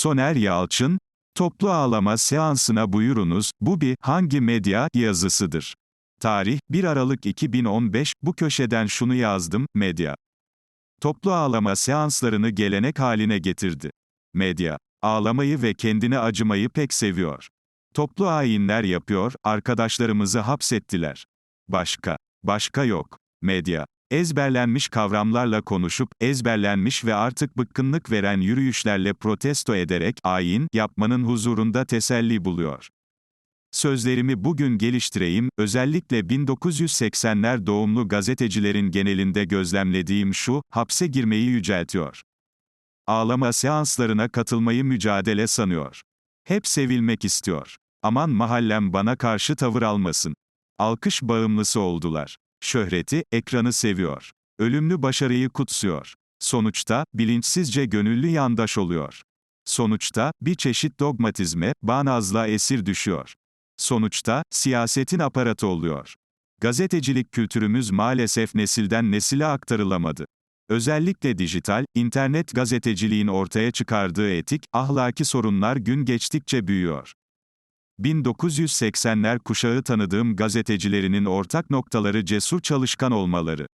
Soner Yalçın, toplu ağlama seansına buyurunuz, bu bir hangi medya yazısıdır. Tarih 1 Aralık 2015, bu köşeden şunu yazdım, medya. Toplu ağlama seanslarını gelenek haline getirdi. Medya, ağlamayı ve kendine acımayı pek seviyor. Toplu ayinler yapıyor, arkadaşlarımızı hapsettiler. Başka, başka yok. Medya, ezberlenmiş kavramlarla konuşup, ezberlenmiş ve artık bıkkınlık veren yürüyüşlerle protesto ederek, ayin, yapmanın huzurunda teselli buluyor. Sözlerimi bugün geliştireyim, özellikle 1980'ler doğumlu gazetecilerin genelinde gözlemlediğim şu, hapse girmeyi yüceltiyor. Ağlama seanslarına katılmayı mücadele sanıyor. Hep sevilmek istiyor. Aman mahallem bana karşı tavır almasın. Alkış bağımlısı oldular. Şöhreti, ekranı seviyor. Ölümlü başarıyı kutsuyor. Sonuçta, bilinçsizce gönüllü yandaş oluyor. Sonuçta, bir çeşit dogmatizme, bağnazlığa esir düşüyor. Sonuçta, siyasetin aparatı oluyor. Gazetecilik kültürümüz maalesef nesilden nesile aktarılamadı. Özellikle dijital, internet gazeteciliğin ortaya çıkardığı etik, ahlaki sorunlar gün geçtikçe büyüyor. 1980'ler kuşağı tanıdığım gazetecilerinin ortak noktaları cesur çalışkan olmaları.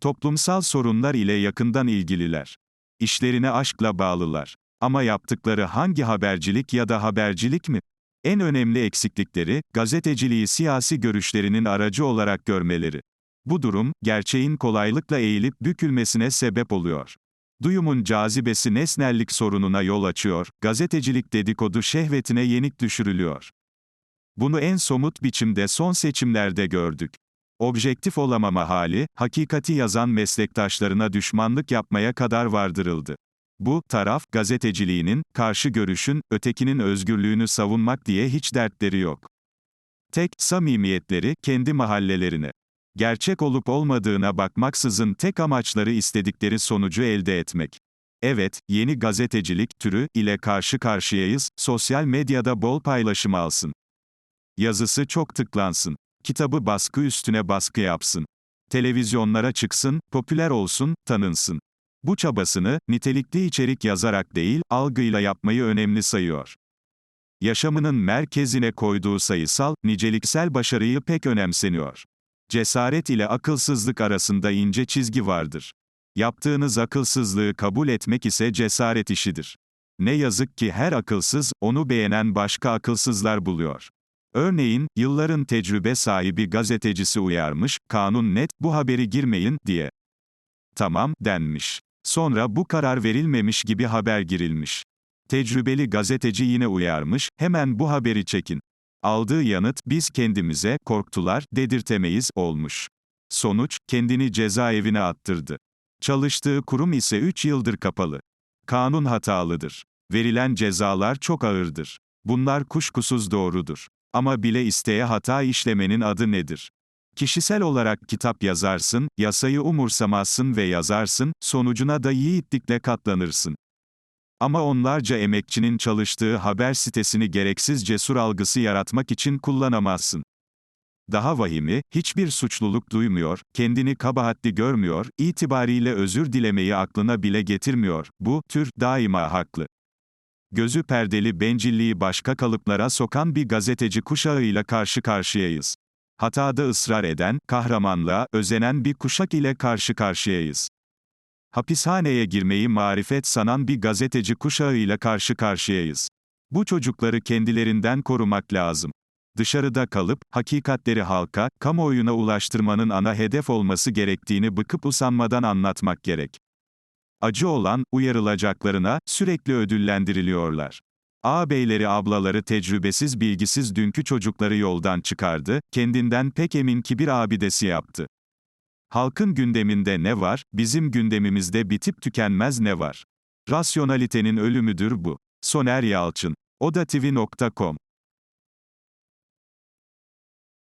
Toplumsal sorunlar ile yakından ilgililer. İşlerine aşkla bağlılar. Ama yaptıkları hangi habercilik ya da habercilik mi? En önemli eksiklikleri, gazeteciliği siyasi görüşlerinin aracı olarak görmeleri. Bu durum, gerçeğin kolaylıkla eğilip bükülmesine sebep oluyor. Duyumun cazibesi nesnellik sorununa yol açıyor, gazetecilik dedikodu şehvetine yenik düşürülüyor. Bunu en somut biçimde son seçimlerde gördük. Objektif olamama hali, hakikati yazan meslektaşlarına düşmanlık yapmaya kadar vardırıldı. Bu, taraf, gazeteciliğinin, karşı görüşün, ötekinin özgürlüğünü savunmak diye hiç dertleri yok. Tek, samimiyetleri, kendi mahallelerine. Gerçek olup olmadığına bakmaksızın tek amaçları istedikleri sonucu elde etmek. Evet, yeni gazetecilik türü ile karşı karşıyayız, sosyal medyada bol paylaşım alsın. Yazısı çok tıklansın. Kitabı baskı üstüne baskı yapsın. Televizyonlara çıksın, popüler olsun, tanınsın. Bu çabasını, nitelikli içerik yazarak değil, algıyla yapmayı önemli sayıyor. Yaşamının merkezine koyduğu sayısal, niceliksel başarıyı pek önemseniyor. Cesaret ile akılsızlık arasında ince çizgi vardır. Yaptığınız akılsızlığı kabul etmek ise cesaret işidir. Ne yazık ki her akılsız, onu beğenen başka akılsızlar buluyor. Örneğin, yılların tecrübe sahibi gazetecisi uyarmış, kanun net, bu haberi girmeyin, diye. Tamam, denmiş. Sonra bu karar verilmemiş gibi haber girilmiş. Tecrübeli gazeteci yine uyarmış, hemen bu haberi çekin. Aldığı yanıt, biz kendimize, korktular, dedirtemeyiz, olmuş. Sonuç, kendini cezaevine attırdı. Çalıştığı kurum ise 3 yıldır kapalı. Kanun hatalıdır. Verilen cezalar çok ağırdır. Bunlar kuşkusuz doğrudur. Ama bile isteye hata işlemenin adı nedir? Kişisel olarak kitap yazarsın, yasayı umursamazsın ve yazarsın, sonucuna da yiğitlikle katlanırsın. Ama onlarca emekçinin çalıştığı haber sitesini gereksiz cesur algısı yaratmak için kullanamazsın. Daha vahimi, hiçbir suçluluk duymuyor, kendini kabahatli görmüyor, itibariyle özür dilemeyi aklına bile getirmiyor, bu, tür, daima haklı. Gözü perdeli bencilliği başka kalıplara sokan bir gazeteci kuşağıyla karşı karşıyayız. Hatada ısrar eden, kahramanlığa, özenen bir kuşak ile karşı karşıyayız. Hapishaneye girmeyi marifet sanan bir gazeteci kuşağıyla karşı karşıyayız. Bu çocukları kendilerinden korumak lazım. Dışarıda kalıp, hakikatleri halka, kamuoyuna ulaştırmanın ana hedef olması gerektiğini bıkıp usanmadan anlatmak gerek. Acı olan, uyarılacaklarına, sürekli ödüllendiriliyorlar. Ağabeyleri ablaları tecrübesiz bilgisiz dünkü çocukları yoldan çıkardı, kendinden pek emin kibir abidesi yaptı. Halkın gündeminde ne var, bizim gündemimizde bitip tükenmez ne var? Rasyonalitenin ölümüdür bu. Soner Yalçın. odatv.com